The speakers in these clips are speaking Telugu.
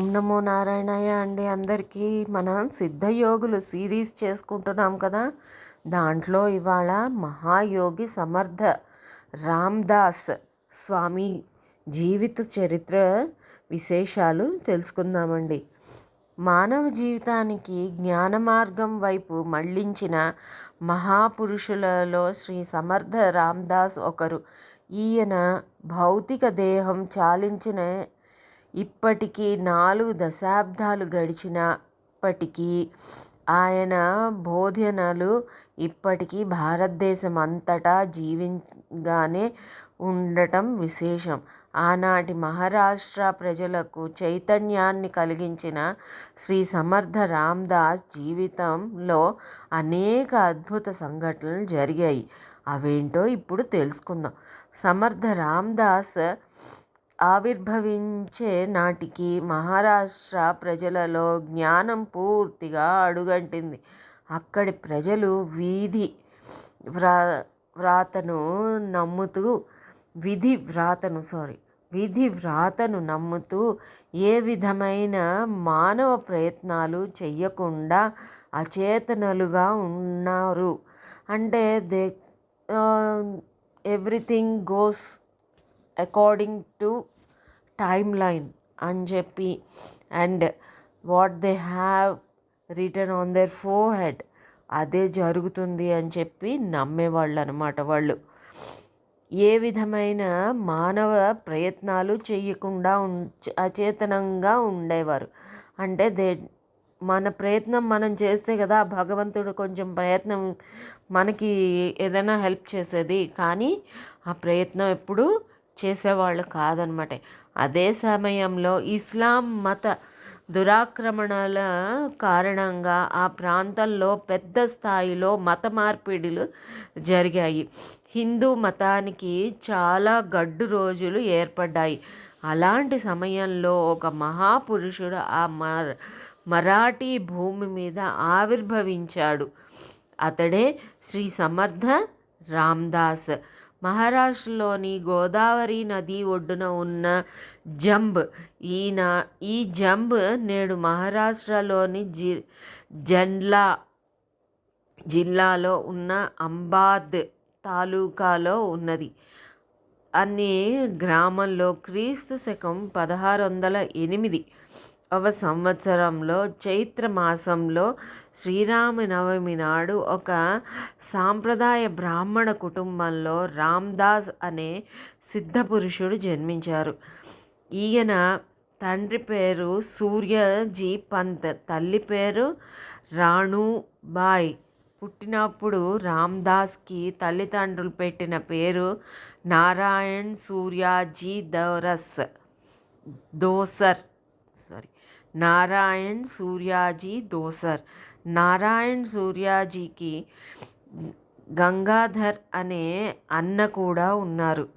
ఓం నమో నారాయణయ్య అండి. అందరికీ మనం సిద్ధయోగులు సిరీస్ చేసుకుంటున్నాం కదా. దాంట్లో ఇవాళ మహాయోగి సమర్థ రామ్దాస్ స్వామి జీవిత చరిత్ర విశేషాలు తెలుసుకుందామండి. మానవ జీవితానికి జ్ఞాన మార్గం వైపు మళ్ళించిన మహాపురుషులలో శ్రీ సమర్థ రామ్దాస్ ఒకరు. ఈయన భౌతిక దేహం చాలించిన ఇప్పటికీ నాలుగు దశాబ్దాలు గడిచినప్పటికీ ఆయన బోధనలు ఇప్పటికీ భారతదేశం అంతటా జీవింగానే ఉండటం విశేషం. ఆనాటి మహారాష్ట్ర ప్రజలకు చైతన్యాన్ని కలిగించిన శ్రీ సమర్థ రామ్దాస్ జీవితంలో అనేక అద్భుత సంఘటనలు జరిగాయి. అవేంటో ఇప్పుడు తెలుసుకుందాం. సమర్థ రామ్దాస్ ఆవిర్భవించే నాటికి మహారాష్ట్ర ప్రజలలో జ్ఞానం పూర్తిగా అడుగంటింది. అక్కడి ప్రజలు వీధి వ్రా వ్రాతను నమ్ముతూ విధి వ్రాతను సారీ విధి వ్రాతను నమ్ముతూ ఏ విధమైన మానవ ప్రయత్నాలు చెయ్యకుండా అచేతనలుగా ఉన్నారు. అంటే they everything goes according to time line అని చెప్పి and what they have written on their forehead అదే జరుగుతుంది అని చెప్పి నమ్మేవాళ్ళు అనమాట వాళ్ళు. ఏ విధమైన మానవ ప్రయత్నాలు చేయకుండా ఉం అచేతనంగా ఉండేవారు. అంటే దే మన ప్రయత్నం మనం చేస్తే కదా భగవంతుడు కొంచెం ప్రయత్నం మనకి ఏదైనా హెల్ప్ చేసేది. కానీ ఆ ప్రయత్నం ఎప్పుడు చేసేవాళ్ళు కాదనమాట. అదే సమయంలో ఇస్లాం మత దురాక్రమణల కారణంగా ఆ ప్రాంతంలో పెద్ద స్థాయిలో మత మార్పిడులు జరిగాయి. హిందూ మతానికి చాలా గడ్డు రోజులు ఏర్పడ్డాయి. అలాంటి సమయంలో ఒక మహాపురుషుడు ఆ మరాఠీ భూమి మీద ఆవిర్భవించాడు. అతడే శ్రీ సమర్థ రామ్దాస్. మహారాష్ట్రలోని గోదావరి నది ఒడ్డున ఉన్న జంబ్. ఈయన ఈ జంబ్ నేడు మహారాష్ట్రలోని జి జండ్లా జిల్లాలో ఉన్న అంబాద్ తాలూకాలో ఉన్నది. అనే గ్రామంలో క్రీస్తు శకం పదహారు వందల ఎనిమిది అవ సంవత్సరంలో చైత్ర మాసంలో శ్రీరామనవమి నాడు ఒక సాంప్రదాయ బ్రాహ్మణ కుటుంబంలో రామ్దాస్ అనే సిద్ధపురుషుడు జన్మించారు. ఈయన తండ్రి పేరు సూర్యజీ పంత్ తల్లి పేరు రాణుబాయ్. పుట్టినప్పుడు రామ్దాస్కి తల్లిదండ్రులు పెట్టిన పేరు నారాయణ్ సూర్యాజీ దోరస్ దోసర్. నారాయణ్ సూర్యాజీ దోసర్. నారాయణ్ సూర్యాజీకి గంగాధర్ అనే అన్న కూడా ఉన్నారు.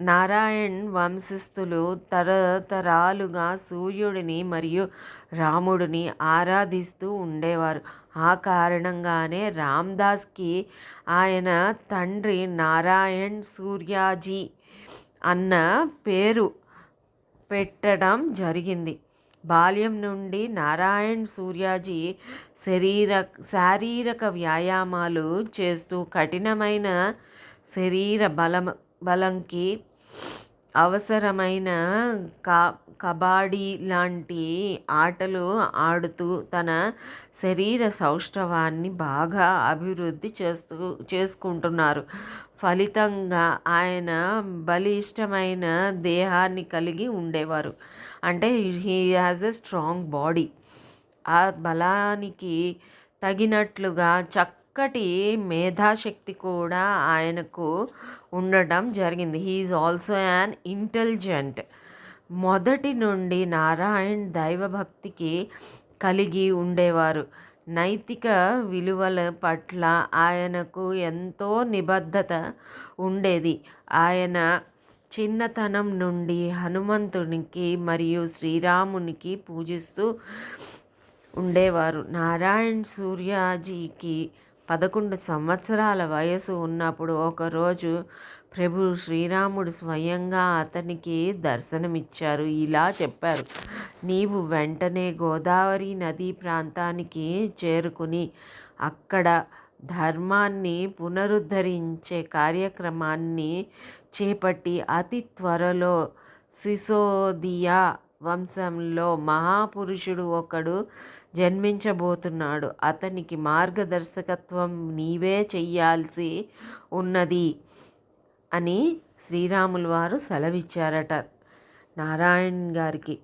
నారాయణ్ వంశస్థులు తరతరాలుగా సూర్యుడిని మరియు రాముడిని ఆరాధిస్తూ ఉండేవారు. ఆ కారణంగానే రామ్దాస్కి ఆయన తండ్రి నారాయణ్ సూర్యాజీ అన్న పేరు పెట్టడం జరిగింది. బాల్యం నుండి నారాయణ్ సూర్యాజీ శరీర శారీరక వ్యాయామాలు చేస్తూ కఠినమైన శరీర బలం బలంకి అవసరమైన కా కబాడీ లాంటి ఆటలు ఆడుతూ తన శరీర సౌష్ఠవాన్ని బాగా అభివృద్ధి చేస్తూ చేసుకుంటున్నారు. ఫలితంగా ఆయన బలిష్టమైన దేహాన్ని కలిగి ఉండేవారు. అంటే he has a strong body ఆ బలానికి తగినట్లుగా చక్కటి మేధాశక్తి కూడా ఆయనకు ఉండటం జరిగింది. హీఈస్ ఆల్సో యాన్ ఇంటెలిజెంట్ మొదటి నుండి నారాయణ్ దైవభక్తికి కలిగి ఉండేవారు. నైతిక విలువల పట్ల ఆయనకు ఎంతో నిబద్ధత ఉండేది. ఆయన చిన్నతనం నుండి హనుమంతునికి మరియు శ్రీరామునికి పూజిస్తూ ఉండేవారు. నారాయణ్ సూర్యాజీకి పదకొండు సంవత్సరాల వయసు ఉన్నప్పుడు ఒకరోజు ప్రభు శ్రీరాముడు స్వయంగా అతనికి దర్శనమిచ్చారు. ఇలా చెప్పారు. నీవు వెంటనే గోదావరి నదీ ప్రాంతానికి చేరుకుని అక్కడ ధర్మాన్ని పునరుద్ధరించే కార్యక్రమాన్ని చేపట్టి అతి త్వరలో సిసోదియా వంశంలో మహాపురుషుడు ఒకడు జన్మించబోతున్నాడు. అతనికి మార్గదర్శకత్వం నీవే చెయ్యాల్సి ఉన్నది. అని శ్రీరాములు వారు సెలవిచ్చారట. నారాయణ్ గారికి.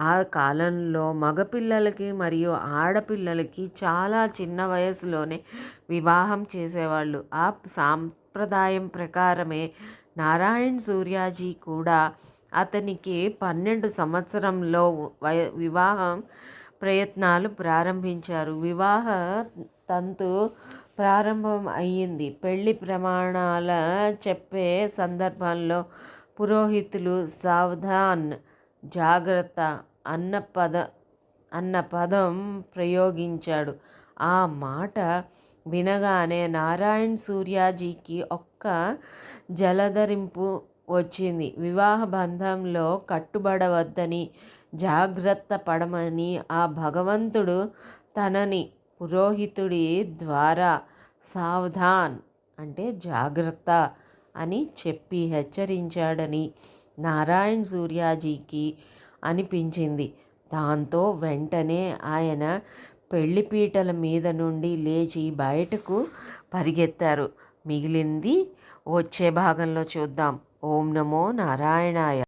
ఆ కాలంలో మగపిల్లలకి మరియు ఆడపిల్లలకి చాలా చిన్న వయసులోనే వివాహం చేసేవాళ్ళు. ఆ సాంప్రదాయం ప్రకారమే నారాయణ్ సూర్యాజీ కూడా అతనికి పన్నెండు సంవత్సరంలో వయ వివాహం ప్రయత్నాలు ప్రారంభించారు. వివాహ తంతు ప్రారంభం అయ్యింది. పెళ్ళి ప్రమాణాల చెప్పే సందర్భంలో పురోహితులు సావధాన్ జాగ్రత్త అన్న పద అన్న పదం ప్రయోగించాడు. ఆ మాట వినగానే నారాయణ్ సూర్యాజీకి ఒక్క జలధరింపు వచ్చింది. వివాహ బంధంలో కట్టుబడవద్దని జాగ్రత్త పడమని ఆ భగవంతుడు తనని పురోహితుడి ద్వారా సావధాన్ అంటే జాగ్రత్త అని చెప్పి హెచ్చరించాడని నారాయణ్ సూర్యాజీకి అనిపించింది. దాంతో వెంటనే ఆయన పెళ్ళిపీటల మీద నుండి లేచి బయటకు పరిగెత్తారు. మిగిలింది వచ్చే భాగంలో చూద్దాం. ఓం నమో నారాయణాయ.